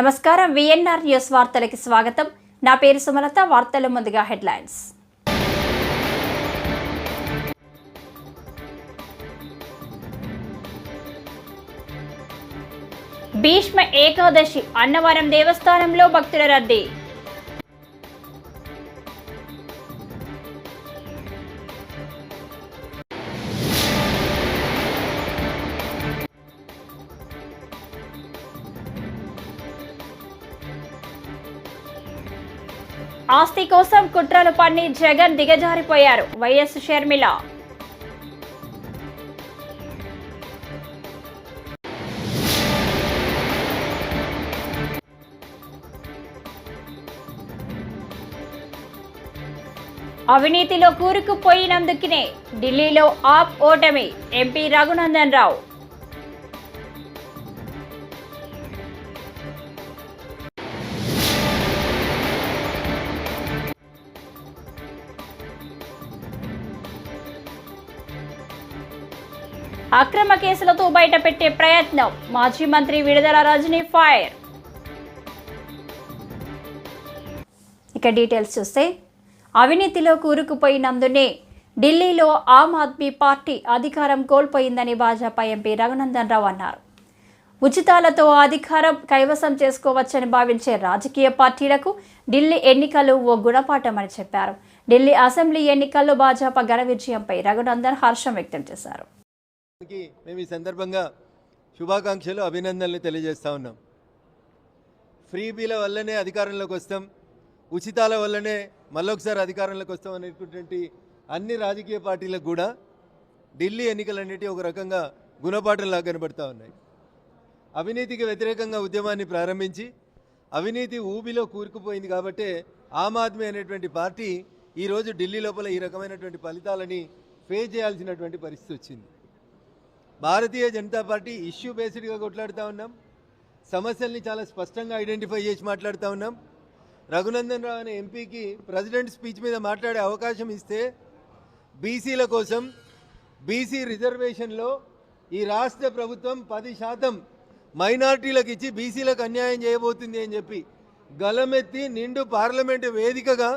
నమస్కారం. VNR news వార్తలకి స్వాగతం. నా పేరు సుమలత. వార్తల ముందుగా హెడ్లైన్స్. భీష్మ ఏకాదశి అన్నవరం దేవస్థానంలో భక్తుల రద్దీ. ఆస్తి కోసం కుట్రలు పన్ని జగన్ దిగజారిపోయారు. వైఎస్ షర్మిల అవినీతిలో కూరుకుపోయినందుకనే ఢిల్లీలో ఆప్ ఓటమి. ఎంపీ రఘునందన్ రావు. అక్రమ కేసులతో బయటపెట్టే ప్రయత్నం. మాజీ మంత్రి విడుదల రజనీ ఫైర్. ఇక డీటెయిల్స్ చూస్తే అవినీతిలో కూరుకుపోయినందునే ఢిల్లీలో ఆమ్ ఆద్మీ పార్టీ అధికారం కోల్పోయిందని భాజపా ఎంపీ రఘునందన్ రావు అన్నారు. ఉచితాలతో అధికారం కైవసం చేసుకోవచ్చని భావించే రాజకీయ పార్టీలకు ఢిల్లీ ఎన్నికలు ఓ గుణపాఠమని చెప్పారు. ఢిల్లీ అసెంబ్లీ ఎన్నికల్లో భాజపా ఘన విజయంపై రఘునందన్ హర్షం వ్యక్తం చేశారు. మేము ఈ సందర్భంగా శుభాకాంక్షలు అభినందనలు తెలియజేస్తా ఉన్నాం. ఫ్రీ బీల వల్లనే అధికారంలోకి వస్తాం. ఉచితాల వల్లనే మళ్ళొకసారి అధికారంలోకి వస్తాం అనేటువంటి అన్ని రాజకీయ పార్టీలకు కూడా ఢిల్లీ ఎన్నికలన్నిటి ఒక రకంగా గుణపాఠంలా కనబడతా ఉన్నాయి. అవినీతికి వ్యతిరేకంగా ఉద్యమాన్ని ప్రారంభించి అవినీతి ఊబిలో కూరుకుపోయింది కాబట్టే ఆమ్ ఆద్మీ అనేటువంటి పార్టీ ఈరోజు ఢిల్లీ లోపల ఈ రకమైనటువంటి ఫలితాలని ఫేస్ చేయాల్సినటువంటి పరిస్థితి వచ్చింది. భారతీయ జనతా పార్టీ ఇష్యూ బేస్డ్గా కొట్లాడుతూ ఉన్నాం. సమస్యల్ని చాలా స్పష్టంగా ఐడెంటిఫై చేసి మాట్లాడుతూ ఉన్నాం. రఘునందన్ రావు అనే ఎంపీకి ప్రెసిడెంట్ స్పీచ్ మీద మాట్లాడే అవకాశం ఇస్తే బీసీల కోసం బీసీ రిజర్వేషన్లో ఈ రాష్ట్ర ప్రభుత్వం పది శాతం మైనార్టీలకు ఇచ్చి బీసీలకు అన్యాయం చేయబోతుంది అని చెప్పి గలమెత్తి నిండు పార్లమెంటు వేదికగా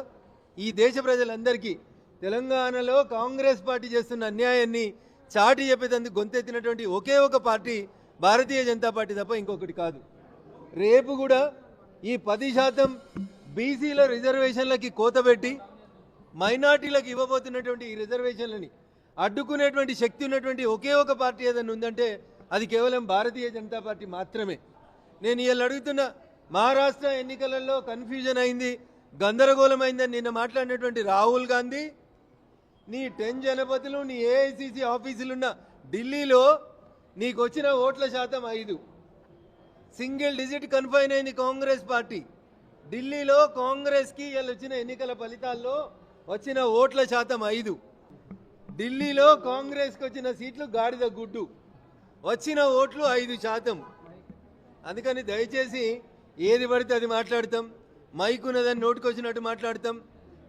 ఈ దేశ ప్రజలందరికీ తెలంగాణలో కాంగ్రెస్ పార్టీ చేస్తున్న అన్యాయాన్ని చాటి చెప్పేందుకు గొంతెత్తినటువంటి ఒకే ఒక పార్టీ భారతీయ జనతా పార్టీ తప్ప ఇంకొకటి కాదు. రేపు కూడా ఈ పది శాతం బీసీల రిజర్వేషన్లకి కోతబెట్టి మైనార్టీలకు ఇవ్వబోతున్నటువంటి ఈ రిజర్వేషన్లని అడ్డుకునేటువంటి శక్తి ఉన్నటువంటి ఒకే ఒక పార్టీ ఏదైనా ఉందంటే అది కేవలం భారతీయ జనతా పార్టీ మాత్రమే. నేను ఇవాళ అడుగుతున్న మహారాష్ట్ర ఎన్నికలలో కన్ఫ్యూజన్ అయింది గందరగోళమైందని నిన్న మాట్లాడినటువంటి రాహుల్ గాంధీ నీ టెన్ జనపదులు నీ ఏఐసిసి ఆఫీసులున్న ఢిల్లీలో నీకు వచ్చిన ఓట్ల శాతం ఐదు. సింగిల్ డిజిట్ కన్ఫైన్ అయింది కాంగ్రెస్ పార్టీ. ఢిల్లీలో కాంగ్రెస్కి వీళ్ళు వచ్చిన ఎన్నికల ఫలితాల్లో వచ్చిన ఓట్ల శాతం ఐదు. ఢిల్లీలో కాంగ్రెస్కి వచ్చిన సీట్లు గాడిద గుడ్డు. వచ్చిన ఓట్లు ఐదు శాతం. అందుకని దయచేసి ఏది పడితే అది మాట్లాడతాం. మైక్ ఉన్నదని నోటుకొచ్చినట్టు మాట్లాడతాం.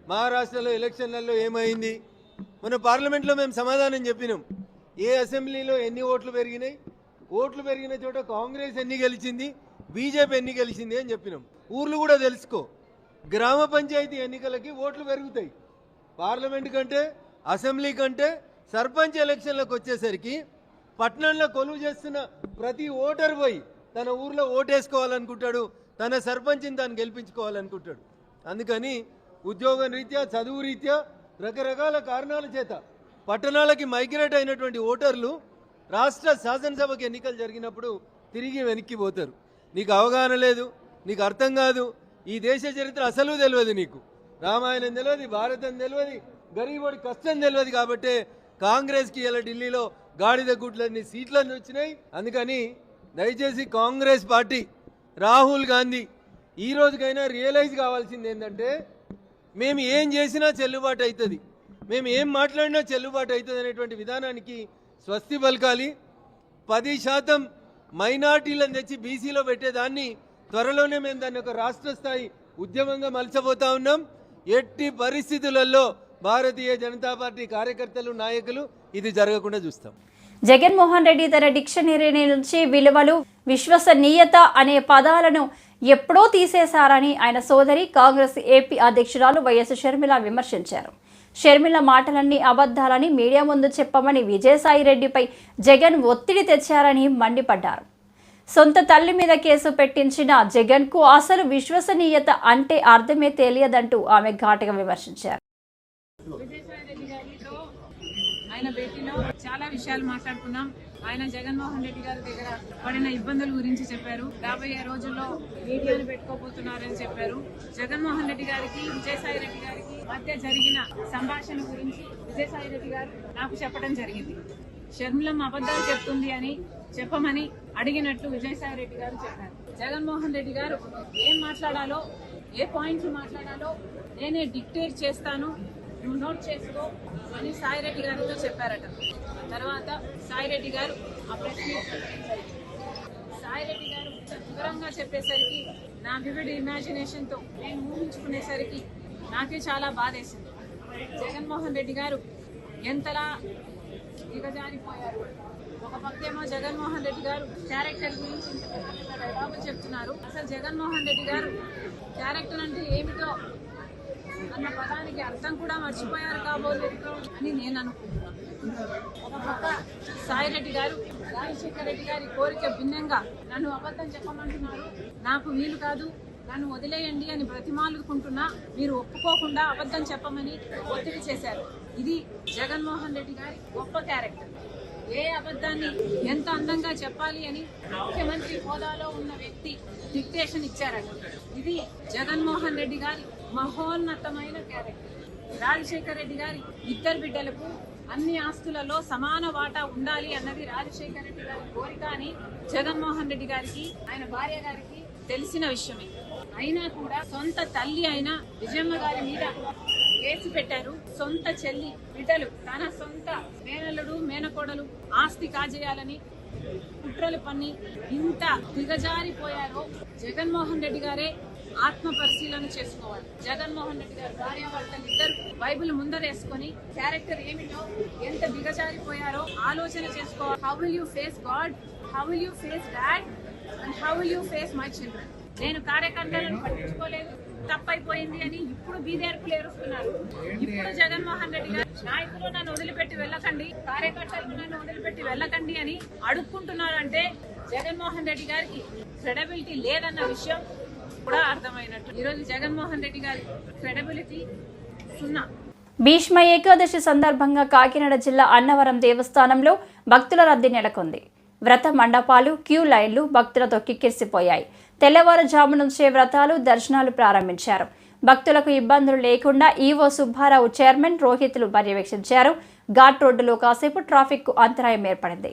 మహారాష్ట్రలో ఎలక్షన్లలో ఏమైంది? మన పార్లమెంట్లో మేము సమాధానం చెప్పినాం. ఏ అసెంబ్లీలో ఎన్ని ఓట్లు పెరిగినాయి? ఓట్లు పెరిగిన చోట కాంగ్రెస్ ఎన్ని గెలిచింది? బీజేపీ ఎన్ని గెలిచింది అని చెప్పినాం. ఊర్లు కూడా తెలుసుకో. గ్రామ పంచాయతీ ఎన్నికలకి ఓట్లు పెరుగుతాయి. పార్లమెంట్ కంటే అసెంబ్లీ కంటే సర్పంచ్ ఎలక్షన్లకు వచ్చేసరికి పట్టణంలో కొలువు చేస్తున్న ప్రతి ఓటర్ పోయి తన ఊర్లో ఓటేసుకోవాలనుకుంటాడు. తన సర్పంచ్ని తాను గెలిపించుకోవాలనుకుంటాడు. అందుకని ఉద్యోగం రీత్యా చదువు రీత్యా రకరకాల కారణాల చేత పట్టణాలకి మైగ్రేట్ అయినటువంటి ఓటర్లు రాష్ట్ర శాసనసభకు ఎన్నికలు జరిగినప్పుడు తిరిగి వెనక్కి పోతారు. నీకు అవగాహన లేదు నీకు అర్థం కాదు. ఈ దేశ చరిత్ర అసలు తెలియదు నీకు. రామాయణం తెలియదు భారతం తెలియదు గరీబోడి కష్టం తెలియదు కాబట్టి కాంగ్రెస్కి ఇలా ఢిల్లీలో గాడిద గుడ్లన్నీ సీట్లన్నీ వచ్చినాయి. అందుకని దయచేసి కాంగ్రెస్ పార్టీ రాహుల్ గాంధీ ఈ రోజుకైనా రియలైజ్ కావాల్సింది ఏంటంటే మేము ఏం చేసినా చెల్లుబాటు అవుతుంది. మేము ఏం మాట్లాడినా చెల్లుబాటు అవుతుంది అనేటువంటి విధానానికి స్వస్తి పలకాలి. పది శాతం మైనార్టీలను తెచ్చి బీసీలో పెట్టేదాన్ని త్వరలోనే మేము దాన్ని ఒక రాష్ట్ర స్థాయి ఉద్యమంగా మలచబోతా ఉన్నాం. ఎట్టి పరిస్థితులలో భారతీయ జనతా పార్టీ కార్యకర్తలు నాయకులు ఇది జరగకుండా చూస్తాం. జగన్మోహన్ రెడ్డి తన డిక్షనరీ నుంచి విలువలు విశ్వసనీయత అనే పదాలను ఎప్పుడో తీసేశారని ఆయన సోదరి కాంగ్రెస్ ఏపీ అధ్యక్షురాలు వైఎస్ షర్మిల విమర్శించారు. షర్మిల మాటలన్నీ అబద్ధాలని మీడియా ముందు చెప్పమని విజయసాయిరెడ్డిపై జగన్ ఒత్తిడి తెచ్చారని మండిపడ్డారు. సొంత తల్లి మీద కేసు పెట్టించిన జగన్కు అసలు విశ్వసనీయత అంటే అర్థమే తెలియదంటూ ఆమె ఘాటుగా విమర్శించారు. ఆయన భేటీలో చాలా విషయాలు మాట్లాడుకున్నాం. ఆయన జగన్మోహన్ రెడ్డి గారి దగ్గర పడిన ఇబ్బందుల గురించి చెప్పారు. రాబోయే రోజుల్లో మీడియాను పెట్టుకోబోతున్నారని చెప్పారు. జగన్మోహన్ రెడ్డి గారికి విజయసాయి రెడ్డి గారికి మధ్య జరిగిన సంభాషణ గురించి విజయసాయి రెడ్డి గారు నాకు చెప్పడం జరిగింది. షర్మిలం అబద్దాలు చెప్తుంది అని చెప్పమని అడిగినట్లు విజయసాయి రెడ్డి గారు చెప్పారు. జగన్మోహన్ రెడ్డి గారు ఏం మాట్లాడాలో ఏ పాయింట్లు మాట్లాడాలో నేనే డిక్టేట్ చేస్తాను. నువ్వు నోట్ చేసుకో. అని సాయిరెడ్డి గారితో చెప్పారట. తర్వాత సాయిరెడ్డి గారు ఆ ప్రెస్ మీట్ సాయిరెడ్డి గారు వివరంగా చెప్పేసరికి నా వివిడ్ ఇమాజినేషన్తో నేను ఊహించుకునేసరికి నాకే చాలా బాధేసింది. జగన్మోహన్ రెడ్డి గారు ఎంతలా దిగజారిపోయారు. ఒక పక్కేమో జగన్మోహన్ రెడ్డి గారు క్యారెక్టర్ గురించి ఇంత పెద్ద పెద్ద డైలాగులు చెప్తున్నారు. అసలు జగన్మోహన్ రెడ్డి గారు క్యారెక్టర్ అంటే ఏమిటో అన్న పదానికి అర్థం కూడా మర్చిపోయారు కాబోలేదు అని నేను అనుకుంటున్నాను ఒక పక్క సాయిరెడ్డి గారు రాజశేఖర రెడ్డి గారి కోరిక భిన్నంగా నన్ను అబద్ధం చెప్పమంటున్నారు. నాకు వీలు కాదు నన్ను వదిలేయండి అని బ్రతిమాలుకుంటున్నా మీరు ఒప్పుకోకుండా అబద్ధం చెప్పమని ఒత్తిడి చేశారు. ఇది జగన్మోహన్ రెడ్డి గారి గొప్ప క్యారెక్టర్. ఏ అబద్ధాన్ని ఎంత అందంగా చెప్పాలి అని ముఖ్యమంత్రి హోదాలో ఉన్న వ్యక్తి డిక్టేషన్ ఇచ్చారట. ఇది జగన్మోహన్ రెడ్డి గారి మహోన్నతమైన క్యారెక్టర్ రాజశేఖర రెడ్డి గారి ఇద్దరు బిడ్డలకు అన్ని ఆస్తులలో సమాన వాటా ఉండాలి అన్నది రాజశేఖర రెడ్డి గారి కోరిక అని జగన్మోహన్ రెడ్డి గారికి ఆయన భార్య గారికి తెలిసిన విషయమే. అయినా కూడా సొంత తల్లి అయిన విజయమ్మ గారి మీద కేసు పెట్టారు. సొంత చెల్లి బిడ్డలు తన సొంత మేనల్లుడు మేనకోడలు ఆస్తి కాజేయాలని కుట్రలు పన్ని ఇంత దిగజారిపోయారో జగన్మోహన్ రెడ్డి గారే ఆత్మ పరిశీలన చేసుకోవాలి. జగన్మోహన్ రెడ్డి గారు భార్య భర్తలు ఇద్దరు బైబిల్ ముందరేసుకొని క్యారెక్టర్ ఏమిటో ఎంత దిగజారిపోయారో ఆలోచన చేసుకోవాలి. How will you face God how will you face dad and how will you face my children నేను కార్యకర్తలను పట్టించుకోలేదు. తప్పైపోయింది అని ఇప్పుడు బీదేర్పులు ఏరుస్తున్నారు ఇప్పుడు జగన్మోహన్ రెడ్డి గారు నాయకులు నన్ను వదిలిపెట్టి వెళ్ళకండి కార్యకర్తలు నన్ను వదిలిపెట్టి వెళ్ళకండి అని అడుక్కుంటున్నారు అంటే జగన్మోహన్ రెడ్డి గారికి క్రెడబిలిటీ లేదన్న విషయం కూడా అర్థమైనట్టు. ఈరోజు జగన్మోహన్ రెడ్డి గారి క్రెడబిలిటీ సున్నా. భీష్మ ఏకాదశి సందర్భంగా కాకినాడ జిల్లా అన్నవరం దేవస్థానంలో భక్తుల రద్దీ నెలకొంది. వ్రత మండపాలు క్యూ లైన్లు భక్తులతో కిక్కిరిసిపోయాయి. తెల్లవారుజాము నుంచే వ్రతాలు దర్శనాలు ప్రారంభించారు. భక్తులకు ఇబ్బందులు లేకుండా ఈవో సుబ్బారావు చైర్మన్ రోహితులు పర్యవేక్షించారు. ఘాట్ రోడ్డులో కాసేపు ట్రాఫిక్కు అంతరాయం ఏర్పడింది.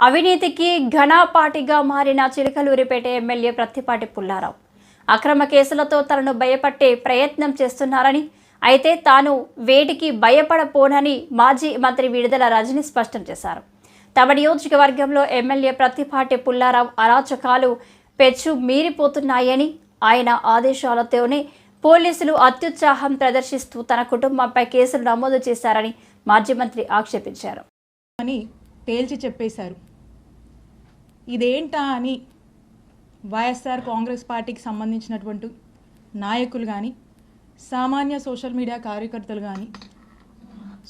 అవినీతికి ఘనాపాటిగా మారిన చిలకలూరిపేట ఎమ్మెల్యే ప్రత్తిపాటి పుల్లారావు. అక్రమ కేసులతో తనను భయపట్టే ప్రయత్నం చేస్తున్నారని అయితే తాను వేటికి భయపడపోనని మాజీ మంత్రి విడుదల రజని స్పష్టం చేశారు. తమ నియోజకవర్గంలో ఎమ్మెల్యే ప్రత్తిపాటి పుల్లారావు అరాచకాలు పెచ్చు మీరిపోతున్నాయని ఆయన ఆదేశాలతోనే పోలీసులు అత్యుత్సాహం ప్రదర్శిస్తూ తన కుటుంబంపై కేసులు నమోదు చేశారని మాజీ మంత్రి ఆక్షేపించారు. అని తేల్చి చెప్పేశారు. ఇదేంటా అని వైఎస్ఆర్ కాంగ్రెస్ పార్టీకి సంబంధించినటువంటి నాయకులు కానీ సామాన్య సోషల్ మీడియా కార్యకర్తలు కానీ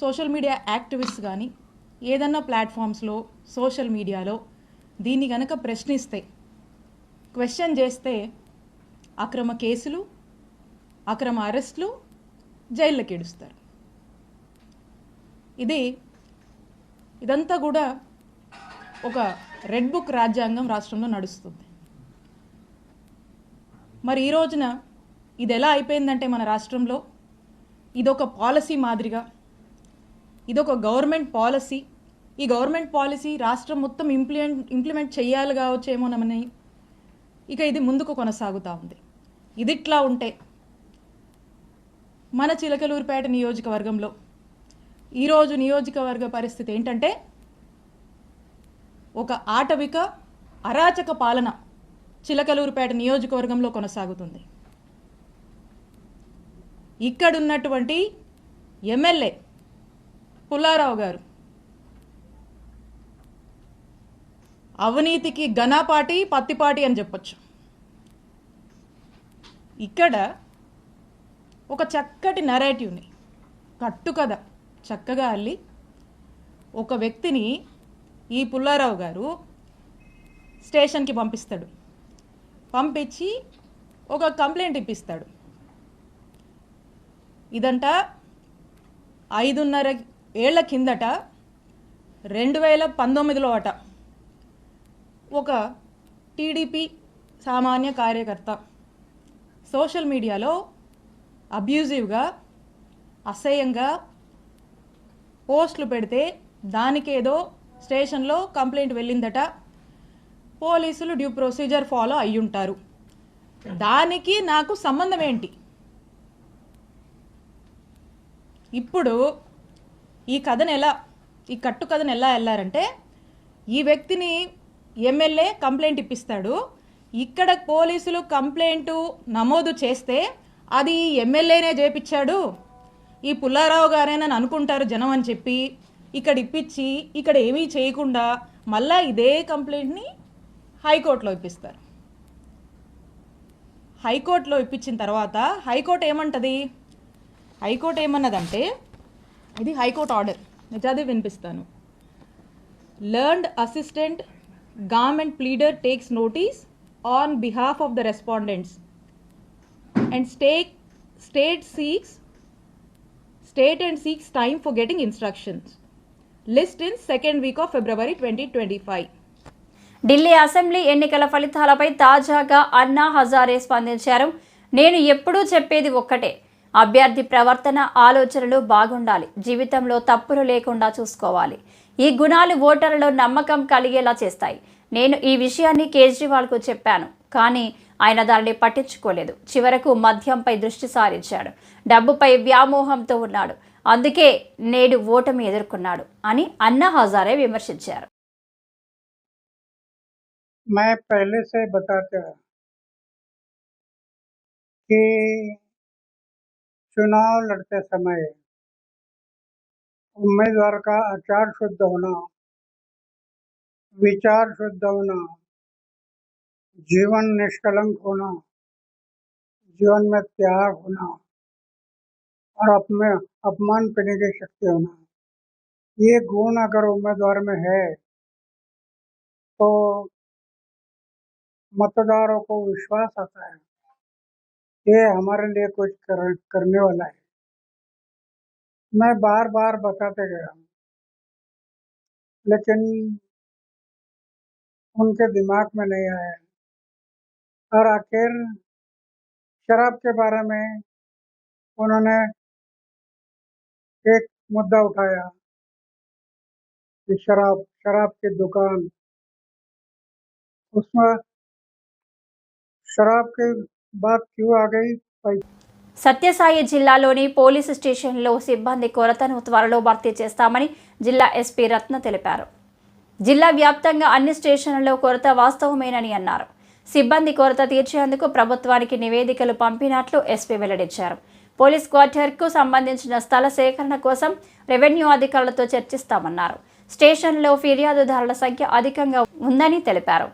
సోషల్ మీడియా యాక్టివిస్ట్ కానీ ఏదన్నా ప్లాట్ఫామ్స్లో సోషల్ మీడియాలో దీన్ని కనుక ప్రశ్నిస్తే క్వశ్చన్ చేస్తే అక్రమ కేసులు అక్రమ అరెస్టులు జైళ్ళకి ఏడుస్తారు ఇది ఇదంతా కూడా ఒక రెడ్ బుక్ రాజ్యాంగం రాష్ట్రంలో నడుస్తుంది. మరి ఈ రోజున ఇది ఎలా అయిపోయిందంటే మన రాష్ట్రంలో ఇదొక పాలసీ మాదిరిగా ఇదొక గవర్నమెంట్ పాలసీ. ఈ గవర్నమెంట్ పాలసీ రాష్ట్రం మొత్తం ఇంప్లిమెంట్ ఇంప్లిమెంట్ చేయాలి కావచ్చేమోనమని ఇక ఇది ముందుకు కొనసాగుతూ ఉంది. ఇదిట్లా ఉంటే మన చిలకలూరుపేట నియోజకవర్గంలో ఈరోజు నియోజకవర్గ పరిస్థితి ఏంటంటే ఒక ఆటవిక అరాచక పాలన చిలకలూరుపేట నియోజకవర్గంలో కొనసాగుతుంది. ఇక్కడున్నటువంటి ఎమ్మెల్యే పుల్లారావు గారు అవినీతికి ఘనాపాటి పత్తిపాటి అని చెప్పొచ్చు. ఇక్కడ ఒక చక్కటి నెరేటివ్ని కట్టుకథ. చక్కగా అల్లి ఒక వ్యక్తిని ఈ పుల్లారావు గారు స్టేషన్కి పంపిస్తాడు. పంపించి ఒక కంప్లైంట్ ఇప్పిస్తాడు. ఇదంట ఐదున్నర ఏళ్ళ కిందట రెండు వేల పంతొమ్మిదిలో అట ఒక టీడీపీ సామాన్య కార్యకర్త సోషల్ మీడియాలో అబ్యూజివ్గా అసహ్యంగా పోస్టులు పెడితే దానికేదో స్టేషన్లో కంప్లైంట్ వెళ్ళిందట. పోలీసులు డ్యూ ప్రొసీజర్ ఫాలో అయ్యుంటారు. దానికి నాకు సంబంధం ఏంటి? ఇప్పుడు ఈ కథను ఎలా ఈ కట్టు కథను ఎలా వెళ్ళారంటే ఈ వ్యక్తిని ఎమ్మెల్యే కంప్లైంట్ ఇప్పిస్తాడు. ఇక్కడ పోలీసులు కంప్లైంట్ నమోదు చేస్తే అది ఎమ్మెల్యేనే చేపించాడు ఈ పుల్లారావు గారేనని అనుకుంటారు జనం అని చెప్పి ఇక్కడ ఇప్పించి ఇక్కడ ఏమీ చేయకుండా మళ్ళా ఇదే కంప్లైంట్ని హైకోర్టులో ఇప్పిస్తారు. హైకోర్టులో ఇప్పించిన తర్వాత హైకోర్టు ఏమంటుంది? హైకోర్టు ఏమన్నదంటే ఇది హైకోర్టు ఆర్డర్. నిజాది వినిపిస్తాను. Learned assistant government pleader takes notice on behalf of the respondents and stake state seeks state and seeks time for getting instructions list in second week of February twenty twenty five Delhi assembly ఎన్నికల ఫలితాలపై తాజాగా అన్నా హజారే స్పందించారు. నేను ఎప్పుడూ చెప్పేది ఒక్కటే అభ్యర్థి ప్రవర్తన ఆలోచనలు బాగుండాలి. జీవితంలో తప్పులు లేకుండా చూసుకోవాలి. ఈ గుణాలు ఓటర్లలో నమ్మకం కలిగేలా చేస్తాయి. నేను ఈ విషయాన్ని కేజ్రీవాల్కు చెప్పాను. కానీ ఆయన దానిని పట్టించుకోలేదు చివరకు మద్యంపై దృష్టి సారించాడు డబ్బుపై వ్యామోహంతో ఉన్నాడు అందుకే నేడు ఓటమి ఎదుర్కొన్నాడు అని అన్నా హజారే విమర్శించారు मैं पहले से बताता कि चुनाव लड़ते समय उम्मीदवार का आचार शुद्ध होना विचार शुद्ध होना जीवन निष्कलंक होना जीवन में त्याग होना और अपने अपमान करने की शक्ति होना। ये गुण अगर उम्मीदवार में है तो मतदारों को विश्वास आता है। ये हमारे लिए कुछ कर, करने वाला है। मैं बार बार बताते गया हूँ। लेकिन उनके दिमाग में नहीं आया और आखिर शराब के बारे में उन्होंने एक मुद्दा उठाया कि शराब शराब की दुकान उसमें शराब की बात क्यों आ गई पैसा సత్యసాయి జిల్లాలోని పోలీసు స్టేషన్లో సిబ్బంది కొరతను త్వరలో భర్తీ చేస్తామని జిల్లా ఎస్పీ రత్న తెలిపారు జిల్లా వ్యాప్తంగా అన్ని స్టేషన్లలో కొరత వాస్తవమేనని అన్నారు సిబ్బంది కొరత తీర్చేందుకు ప్రభుత్వానికి నివేదికలు పంపినట్లు ఎస్పీ వెల్లడించారు. పోలీస్ క్వార్టర్కు సంబంధించిన స్థల సేకరణ కోసం రెవెన్యూ అధికారులతో చర్చిస్తామన్నారు. స్టేషన్లో ఫిర్యాదుదారుల సంఖ్య అధికంగా ఉందని తెలిపారు.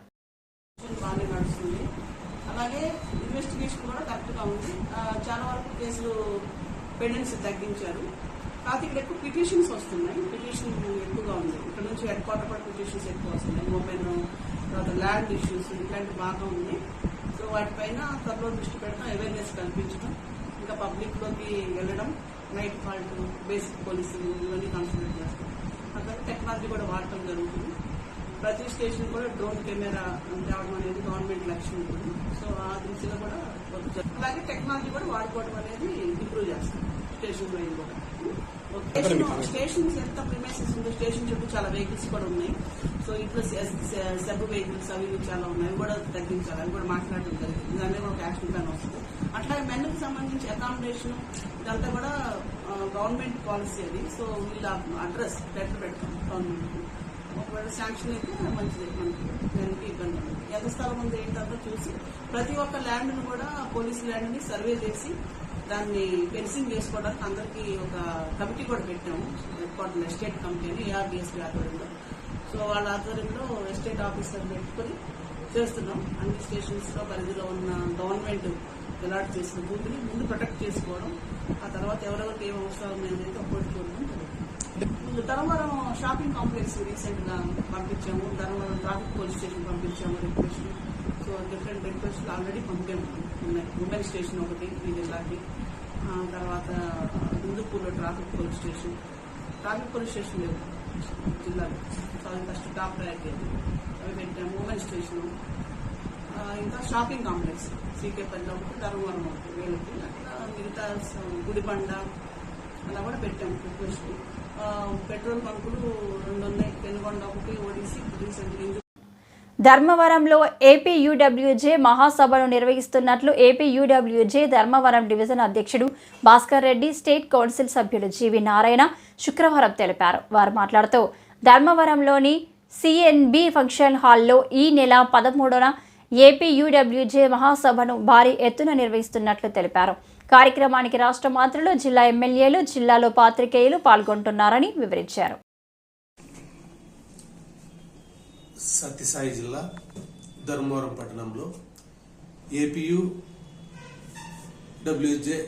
అలాగే ఇన్వెస్టిగేషన్ కూడా కరెక్ట్గా ఉంది. చాలా వరకు కేసులు పెండెన్సీ తగ్గించారు. కాకపోతే ఇక్కడ ఎక్కువ పిటిషన్స్ వస్తున్నాయి. పిటిషన్ ఎక్కువగా ఉంది. ఇక్కడ నుంచి హెడ్ క్వార్టర్ పిటిషన్స్ ఎక్కువ వస్తున్నాయి. ఉమెన్ తర్వాత ల్యాండ్ ఇష్యూస్ ఇట్లాంటివి బాగా ఉన్నాయి సో వాటిపైన త్వరలో దృష్టి పెట్టడం అవేర్నెస్ కల్పించడం ఇంకా పబ్లిక్లోకి వెళ్ళడం నైట్ ఫాల్ట్ బేసిక్ పోలీసింగ్ ఇవన్నీ కాన్సన్ట్రేట్ చేస్తాం. అక్కడ టెక్నాలజీ కూడా వాడటం జరుగుతుంది. ప్రతి స్టేషన్ కూడా డ్రోన్ కెమెరా తేవడం అనేది గవర్నమెంట్ లక్ష్యం ఉంటుంది. సో ఆ దృష్టిలో కూడా. అలాగే టెక్నాలజీ కూడా వాడుకోవడం అనేది ఇంప్రూవ్ చేస్తాం స్టేషన్ వైజ్ కూడా. స్టేషన్ స్టేషన్స్ ఎంత ప్రిమైసెస్ ఉందో స్టేషన్ చుట్టూ చాలా వెహికల్స్ కూడా ఉన్నాయి. సో ఇట్లా సబ్ వెహికల్స్ అవి చాలా ఉన్నాయి అవి కూడా తగ్గించాలి అవి కూడా మాట్లాడడం జరిగింది. దాని ఒక యాక్షన్ ప్లాన్ వస్తుంది. అట్లాగే మెన్కి సంబంధించి అకామిడేషన్ ఇదంతా కూడా గవర్నమెంట్ పాలసీ అది. సో వీళ్ళ అడ్రస్ లెటర్ పెడతాం గవర్నమెంట్ ఒకవేళ శాంక్షన్ అయితే మంచిది మనకి. దానికి ఇబ్బంది ఉండదు. ఎంత స్థలం ఉంది ఏంటంతా చూసి ప్రతి ఒక్క ల్యాండ్ను కూడా పోలీస్ ల్యాండ్ని సర్వే చేసి దాన్ని ఫెన్సింగ్ చేసుకోవడానికి అందరికీ ఒక కమిటీ కూడా పెట్టాము. హెడ్ ఎస్టేట్ కమిటీ అని ఏఆర్డిఎస్పీ ఆధ్వర్యంలో సో వాళ్ళ ఆధ్వర్యంలో ఎస్టేట్ ఆఫీసర్ పెట్టుకుని చేస్తున్నాం. అన్ని స్టేషన్స్లో పరిధిలో ఉన్న గవర్నమెంట్ అలాట్ చేసిన భూమిని ముందు ప్రొటెక్ట్ చేసుకోవడం ఆ తర్వాత ఎవరెవరికి ఏం అవసరం ఉంది అప్పుడు చూడడం జరుగుతుంది. ధర్మవరం షాపింగ్ కాంప్లెక్స్ రీసెంట్గా పంపించాము. Dharmavaram traffic police station పంపించాము request so different request already పంపాము. ఉన్నాయి. ఉమెన్ స్టేషన్ ఒకటి ఈ జిల్లాకి తర్వాత హిందూపూర్లో traffic police station traffic police station లేదు. జిల్లాలో ఫస్ట్ టాప్ ప్రయారిటీ అవి పెట్టాము ఉమెన్ స్టేషన్ ఇంకా షాపింగ్ కాంప్లెక్స్ సీకే పల్లి ఒకటి ధర్మవరం ఒకటి వేలకి అట్లా మిగతా గుడిబండ అలా కూడా పెట్టాము రిక్వెస్ట్ పెట్రోల్ బంకులు రెండు ఉన్నాయి పెనుగొండ ఒకటి ఓడిసి రీసెంట్ ధర్మవరంలో ఏపీ యూడబ్ల్యూజే మహాసభను నిర్వహిస్తున్నట్లు ఏపీ యూడబ్ల్యూజే ధర్మవరం డివిజన్ అధ్యక్షుడు భాస్కర్ రెడ్డి స్టేట్ కౌన్సిల్ సభ్యుడు జీవి నారాయణ శుక్రవారం తెలిపారు. వారు మాట్లాడుతూ ధర్మవరంలోని సిఎన్బి ఫంక్షన్ హాల్లో ఈ నెల పదమూడున ఏపీ యూడబ్ల్యూజే మహాసభను భారీ ఎత్తున నిర్వహిస్తున్నట్లు తెలిపారు. కార్యక్రమానికి రాష్ట్ర మంత్రులు జిల్లా ఎమ్మెల్యేలు జిల్లాలో పాత్రికేయులు పాల్గొంటున్నారని వివరించారు. సత్యసాయి జిల్లా ధర్మవరం పట్టణంలో ఏపీయు డబ్ల్యూజే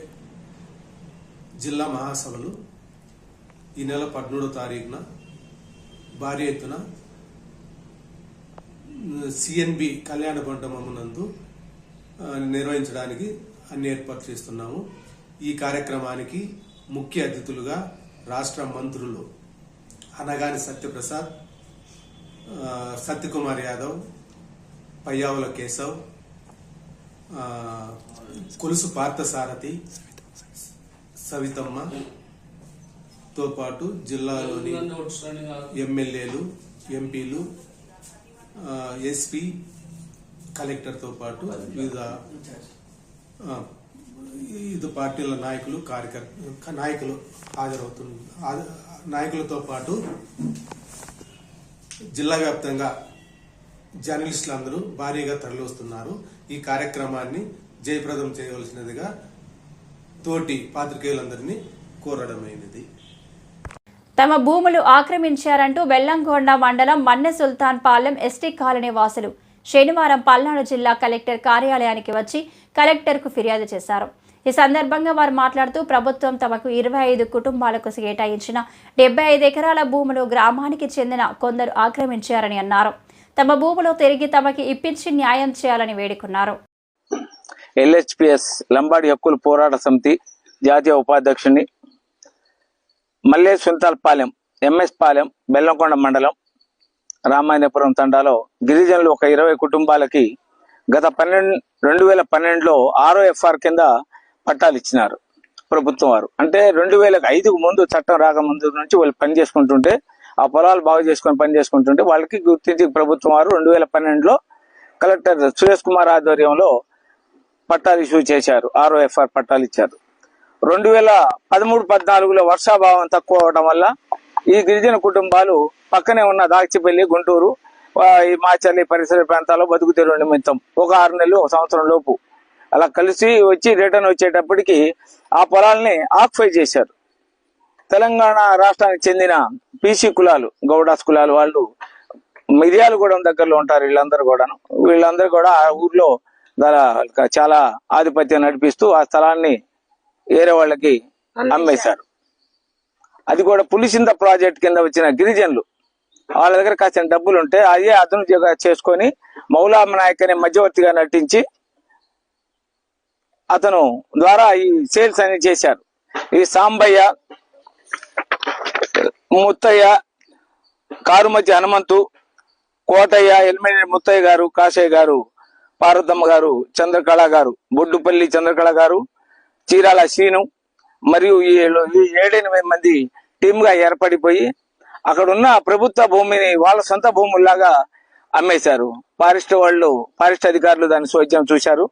జిల్లా మహాసభలు ఈ నెల పదమూడో తారీఖున భారీ ఎత్తున సిఎన్బి కళ్యాణ మండపమునందు నిర్వహించడానికి అన్ని ఏర్పాట్లు చేస్తున్నాము. ఈ కార్యక్రమానికి ముఖ్య అతిథులుగా రాష్ట్ర మంత్రులు అనగాని సత్యప్రసాద్ సత్యకుమార్ యాదవ్ పయ్యావుల కేశవ్ కొలుసు పార్థసారథి సవితమ్మ తో పాటు జిల్లాలోని ఎమ్మెల్యేలు ఎంపీలు ఎస్పీ కలెక్టర్తో పాటు వివిధ వివిధ పార్టీల నాయకులు కార్యకర్త నాయకులు హాజరవుతున్న నాయకులతో పాటు జిల్లా వ్యాప్తంగా జర్నలిస్టులు అందరూ భారీగా తరలివస్తున్నారు. ఈ కార్యక్రమాన్ని జయప్రదం చేయవలసినదిగా తోటి పాత్రికేయులందరినీ కోరడమైనది. తమ భూములు ఆక్రమించారంటూ బెల్లంకొండ మండలం మన్నె సుల్తాన్ పాలెం ఎస్టీ కాలనీ వాసులు శనివారం పల్నాడు జిల్లా కలెక్టర్ కార్యాలయానికి వచ్చి కలెక్టర్కు ఫిర్యాదు చేశారు. ఈ సందర్భంగా వారు మాట్లాడుతూ ప్రభుత్వం తమకు ఇరవై ఐదు కుటుంబాలకు కేటాయించిన డెబ్బై ఐదు ఎకరాల భూములు గ్రామానికి చెందిన కొందరు ఆక్రమించారని అన్నారు. తమ భూములు తిరిగి తమకి ఇప్పించి న్యాయం చేయాలని వేడుకున్నారు. ఎల్హెచ్పిఎస్ లంబాడి హక్కుల పోరాట సమితి జాతీయ ఉపాధ్యక్షుని మల్లే సుంతాల్పాలెం ఎంఎస్ పాలెం బెల్లంకొండ మండలం రామాయణపురం తండాలో గిరిజనులు ఒక ఇరవై కుటుంబాలకి గత పన్నెండు రెండు వేల పన్నెండులో ఆరో ఎఫ్ఆర్ కింద పట్టాలు ఇచ్చినారు ప్రభుత్వం వారు. అంటే రెండు వేల ఐదుకు ముందు చట్టం రాకముందు నుంచి వాళ్ళు పని చేసుకుంటుంటే ఆ పొలాలు బాగు చేసుకొని పని చేసుకుంటుంటే వాళ్ళకి గుర్తించి ప్రభుత్వం వారు రెండు వేల పన్నెండులో కలెక్టర్ సురేష్ కుమార్ ఆధ్వర్యంలో పట్టాలు ఇష్యూ చేశారు ఆర్ఓఎఫ్ఆర్ పట్టాలు ఇచ్చారు. రెండు వేల పదమూడు పద్నాలుగులో వర్షాభావం తక్కువ అవడం వల్ల ఈ గిరిజన కుటుంబాలు పక్కనే ఉన్న దాచిపల్లి గుంటూరు ఈ మాచర్లి పరిసర ప్రాంతాల్లో బతుకు నిమిత్తం ఒక ఆరు నెలలు ఒక సంవత్సరం లోపు అలా కలిసి వచ్చి రిటర్న్ వచ్చేటప్పటికి ఆ పొలాల్ని ఆక్యుపై చేశారు. తెలంగాణ రాష్ట్రానికి చెందిన పీసీ కులాలు గౌడాస్ కులాలు వాళ్ళు మిర్యాలగూడెం దగ్గరలో ఉంటారు వీళ్ళందరూ కూడాను వీళ్ళందరూ కూడా ఆ ఊర్లో చాలా ఆధిపత్యం నడిపిస్తూ ఆ స్థలాన్ని వేరే వాళ్ళకి అమ్మేశారు. అది కూడా పులిసింద ప్రాజెక్ట్ కింద వచ్చిన గిరిజనులు. వాళ్ళ దగ్గర కాస్త డబ్బులు ఉంటే అదే అదను చేసుకొని మౌలామ నాయక్ అనే మధ్యవర్తిగా నటించి అతను ద్వారా ఈ సేల్స్ అని చేశారు. ఈ సాంబయ్య ముత్తయ్య కారుమతి హనుమంతు కోటయ్య ఎల్మినేని ముత్తయ్య గారు కాశయ్య గారు పార్వతమ్మ గారు చంద్రకళ గారు బొడ్డుపల్లి చంద్రకళ గారు చీరాల శ్రీను మరియు ఈ ఈ ఏడెనిమిది మంది టీమ్గా ఏర్పడిపోయి అక్కడున్న ప్రభుత్వ భూమిని వాళ్ళ సొంత భూముల్లాగా అమ్మేశారు. ఫారెస్ట్ వాళ్ళు ఫారెస్ట్ అధికారులు దాని స్వచ్ఛం చూశారు.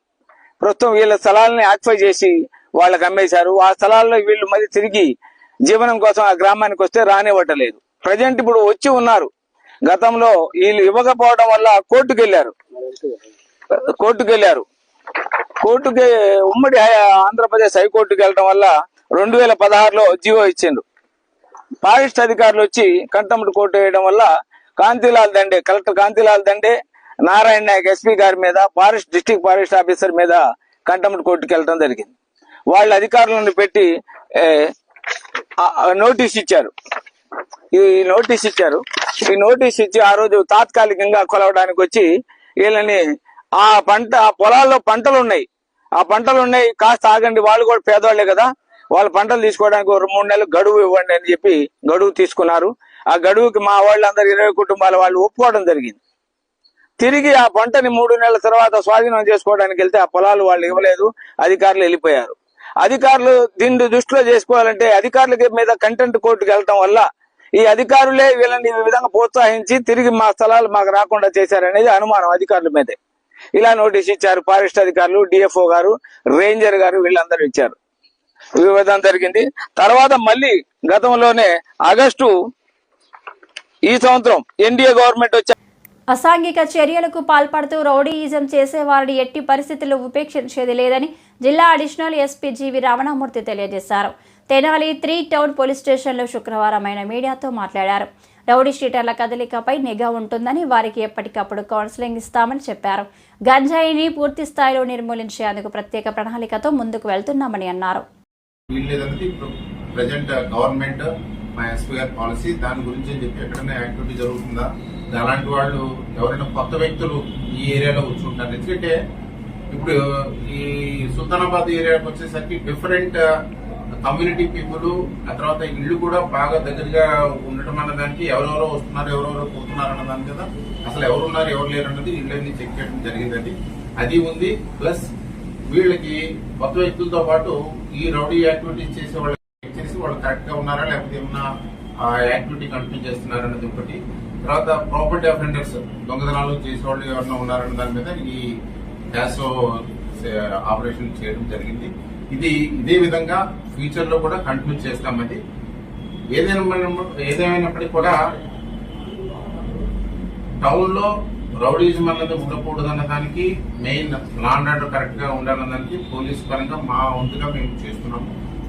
ప్రస్తుతం వీళ్ళ స్థలాలని ఆక్యుపై చేసి వాళ్ళకి అమ్మేశారు. ఆ స్థలాల్లో వీళ్ళు మళ్ళీ తిరిగి జీవనం కోసం ఆ గ్రామానికి వస్తే రానివ్వటలేదు. ప్రజెంట్ ఇప్పుడు వచ్చి ఉన్నారు. గతంలో వీళ్ళు ఇవ్వకపోవడం వల్ల కోర్టుకు వెళ్ళారు కోర్టుకు వెళ్ళారు కోర్టుకి ఉమ్మడి ఆంధ్రప్రదేశ్ హైకోర్టుకి వెళ్ళడం వల్ల రెండు వేల పదహారులో జీవో ఇచ్చిండు ఫారెస్ట్ అధికారులు వచ్చి కంటంప్ట్ కోర్టు వేయడం వల్ల కాంతిలాల్ దండే కలెక్టర్ కాంతిలాల్ దండే నారాయణ నాయక్ ఎస్పీ గారి మీద ఫారెస్ట్ డిస్ట్రిక్ట్ ఫారెస్ట్ ఆఫీసర్ మీద కంటంప్ట్ కోర్టుకి వెళ్ళడం జరిగింది. వాళ్ళ అధికారులను పెట్టి నోటీస్ ఇచ్చారు. ఈ నోటీస్ ఇచ్చారు. ఈ నోటీస్ ఇచ్చి ఆ రోజు తాత్కాలికంగా కొలవడానికి వచ్చి వీళ్ళని ఆ పంట ఆ పొలాల్లో పంటలు ఉన్నాయి. ఆ పంటలు ఉన్నాయి కాస్త ఆగండి వాళ్ళు కూడా పేదవాళ్ళే కదా. వాళ్ళ పంటలు తీసుకోవడానికి ఒక మూడు నెలలు గడువు ఇవ్వండి అని చెప్పి గడువు తీసుకున్నారు. ఆ గడువుకి మా వాళ్ళందరూ ఇరవై కుటుంబాల వాళ్ళు ఒప్పుకోవడం జరిగింది. తిరిగి ఆ పంటని మూడు నెలల తర్వాత స్వాధీనం చేసుకోవడానికి వెళ్తే ఆ పొలాలు వాళ్ళు ఇవ్వలేదు అధికారులు వెళ్ళిపోయారు. అధికారులు దీన్ని దృష్టిలో చేసుకోవాలంటే అధికారుల మీద కంటెంట్ కోర్టుకు వెళ్ళటం వల్ల ఈ అధికారులే వీళ్ళని ఈ విధంగా ప్రోత్సహించి తిరిగి మా స్థలాలు మాకు రాకుండా చేశారనేది అనుమానం అధికారుల మీదే. ఇలా నోటీస్ ఇచ్చారు ఫారెస్ట్ అధికారులు డిఎఫ్ఓ గారు రేంజర్ గారు వీళ్ళందరూ ఇచ్చారు. ఈ విధంగా జరిగింది. తర్వాత మళ్ళీ గతంలోనే ఆగస్టు ఈ సంవత్సరం ఎన్డీఏ గవర్నమెంట్ వచ్చారు అసాంఘిక చర్యలకు పాల్పడుతూ రౌడీయిజం చేసేవారిని ఎట్టి పరిస్థితుల్లో ఉపేక్షించేది లేదని జిల్లా అడిషనల్ ఎస్పీ జీవి రమణమూర్తి తెలియజేశారు. తెనాలి త్రీ టౌన్ పోలీస్ స్టేషన్లో శుక్రవారం ఆయన మీడియాతో మాట్లాడారు. రౌడీ షీటర్ల కదలికపై నిఘా ఉంటుందని వారికి ఎప్పటికప్పుడు కౌన్సిలింగ్ ఇస్తామని చెప్పారు. గంజాయిని పూర్తి స్థాయిలో నిర్మూలించేందుకు ప్రత్యేక ప్రణాళికతో ముందుకు వెళ్తున్నామని అన్నారు. ప్రజెంట్ గవర్నమెంట్ మా ఎస్పీ గారి పాలసీ దాని గురించి చెప్పి ఎక్కడైనా యాక్టివిటీ జరుగుతుందా? అలాంటి వాళ్ళు ఎవరైనా కొత్త వ్యక్తులు ఈ ఏరియాలో కూర్చుంటారు. ఉంటారు ఎందుకంటే ఇప్పుడు ఈ సుల్తానాబాద్ ఏరియాకి వచ్చేసరికి డిఫరెంట్ కమ్యూనిటీ పీపుల్ ఆ తర్వాత ఇల్లు కూడా బాగా దగ్గరగా ఉండటం అన్న దానికి ఎవరెవరో వస్తున్నారు ఎవరెవరో పోతున్నారు అన్న దాని కదా అసలు ఎవరు ఉన్నారు ఎవరు లేరు అన్నది ఇళ్ళని చెక్ చేయడం జరిగిందండి. అది ఉంది. ప్లస్ వీళ్ళకి కొత్త వ్యక్తులతో పాటు ఈ రౌడీ యాక్టివిటీస్ చేసే వాళ్ళు చెక్ చేసి వాళ్ళు కరెక్ట్గా ఉన్నారా లేకపోతే ఏమన్నా ఆ యాక్టివిటీ కంటిన్యూ చేస్తున్నారా అన్నది ఒకటి. తర్వాత ప్రాపర్టీ అఫెండర్స్ దొంగతనాలు చేసే వాళ్ళు ఎవరైనా ఉన్నారన్న దాని మీద ఈ గ్యాస్ ఆపరేషన్ చేయడం జరిగింది. ఇది ఇదే విధంగా ఫ్యూచర్లో కూడా కంటిన్యూ చేస్తామది ఏదైనా ఏదేమైనప్పటికీ కూడా టౌన్లో రౌడీజం అన్నది ఉండకూడదు అన్న దానికి మెయిన్ లాండ్ ఆర్డర్ కరెక్ట్గా ఉండాలన్న దానికి పోలీస్ పరంగా మా వంతుగా మేము చేస్తున్నాము.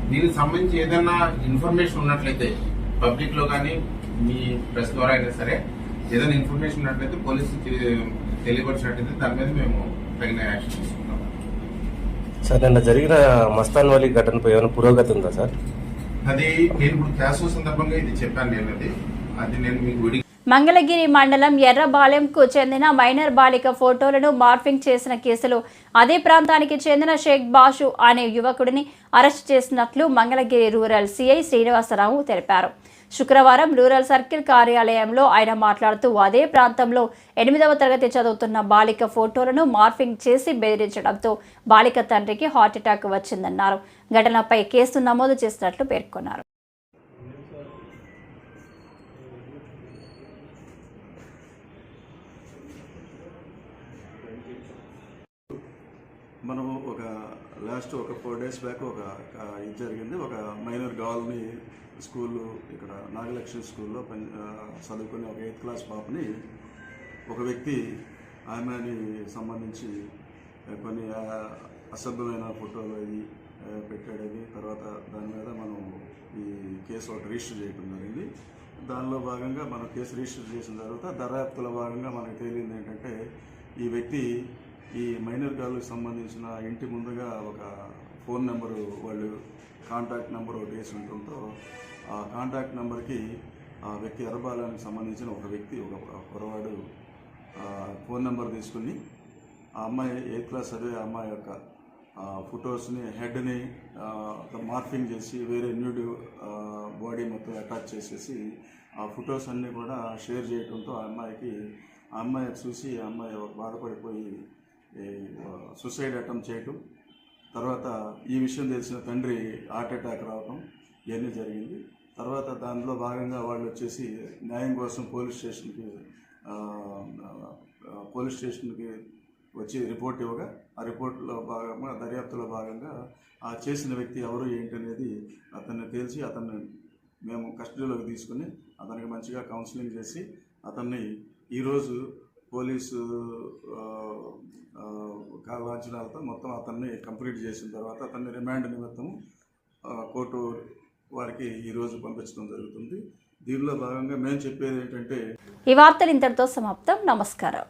దీనికి సంబంధించి ఏదైనా ఇన్ఫర్మేషన్ ఉన్నట్లయితే పబ్లిక్లో కానీ మీ ప్రెస్ ద్వారా అయినా సరే ఏదైనా ఇన్ఫర్మేషన్ ఉన్నట్లయితే పోలీసు తెలియపరిచినట్లయితే దాని మీద మేము తగిన యాక్షన్ తీసుకుంటాం. సార్ నిన్న జరిగిన మస్తాన్ వలి ఘటనపై ఏమైనా పురోగతి ఉందా సార్? అది నేను ఇప్పుడు క్యాసో సందర్భంగా ఇది చెప్పాను నేను అది అది నేను మీకు విడి మంగళగిరి మండలం ఎర్రబాలెంకు చెందిన మైనర్ బాలిక ఫోటోలను మార్ఫింగ్ చేసిన కేసులో అదే ప్రాంతానికి చెందిన షేక్ బాషు అనే యువకుడిని అరెస్ట్ చేసినట్లు మంగళగిరి రూరల్ సిఐ శ్రీనివాసరావు తెలిపారు. శుక్రవారం రూరల్ సర్కిల్ కార్యాలయంలో ఆయన మాట్లాడుతూ అదే ప్రాంతంలో ఎనిమిదవ తరగతి చదువుతున్న బాలిక ఫోటోలను మార్ఫింగ్ చేసి బెదిరించడంతో బాలిక తండ్రికి హార్ట్అటాక్ వచ్చిందన్నారు. ఘటనపై కేసు నమోదు చేసినట్లు పేర్కొన్నారు. మనము ఒక లాస్ట్ ఒక ఫోర్ డేస్ బ్యాక్ ఒక ఇది జరిగింది. ఒక మైనర్ గర్ల్ని స్కూల్ ఇక్కడ నాగలక్ష్మి స్కూల్లో పని చదువుకునే ఒక ఎయిత్ క్లాస్ పాపని ఒక వ్యక్తి ఆమెని సంబంధించి కొన్ని అసభ్యమైన ఫోటోలు అవి పెట్టాడని తర్వాత దాని మీద మనం ఈ కేసు ఒకటి రిజిస్టర్ చేయడం జరిగింది. దానిలో భాగంగా మనం కేసు రిజిస్టర్ చేసిన తర్వాత దర్యాప్తులో భాగంగా మనకు తేలింది ఏంటంటే ఈ వ్యక్తి ఈ మైనర్ గర్ల్కి సంబంధించిన ఇంటి ముందుగా ఒక ఫోన్ నెంబరు వాళ్ళు కాంటాక్ట్ నెంబర్ ఒకటి వేసి ఉండటంతో ఆ కాంటాక్ట్ నెంబర్కి ఆ వ్యక్తి అరబాలానికి సంబంధించిన ఒక వ్యక్తి ఒక కురవాడు ఫోన్ నెంబర్ తీసుకుని ఆ అమ్మాయి ఎయిత్ క్లాస్ చదివే అమ్మాయి యొక్క ఫొటోస్ని హెడ్ని మార్ఫింగ్ చేసి వేరే న్యూడ్ బాడీ మొత్తం అటాచ్ చేసేసి ఆ ఫొటోస్ అన్నీ కూడా షేర్ చేయడంతో ఆ అమ్మాయికి ఆ అమ్మాయి చూసి ఆ అమ్మాయి బాధపడిపోయి సూసైడ్ అటెంప్ట్ చేయటం. తర్వాత ఈ విషయం తెలిసిన తండ్రి హార్ట్ అటాక్ రావటం ఇవన్నీ జరిగింది. తర్వాత దానిలో భాగంగా వాళ్ళు వచ్చేసి న్యాయం కోసం పోలీస్ స్టేషన్కి పోలీస్ స్టేషన్కి వచ్చి రిపోర్ట్ ఇవ్వగా ఆ రిపోర్ట్లో భాగంగా దర్యాప్తులో భాగంగా ఆ చేసిన వ్యక్తి ఎవరు ఏంటి అనేది అతన్ని తేల్చి అతన్ని మేము కస్టడీలోకి తీసుకుని అతనికి మంచిగా కౌన్సిలింగ్ చేసి అతన్ని ఈరోజు పోలీసు లాంఛనాలతో మొత్తం అతన్ని కంప్లీట్ చేసిన తర్వాత అతన్ని రిమాండ్ నిమిత్తం కోర్టు వారికి ఈరోజు పంపించడం జరుగుతుంది. దీనిలో భాగంగా మేము చెప్పేది ఏంటంటే ఈ వార్తలు ఇంతటితో సమాప్తం. నమస్కారం.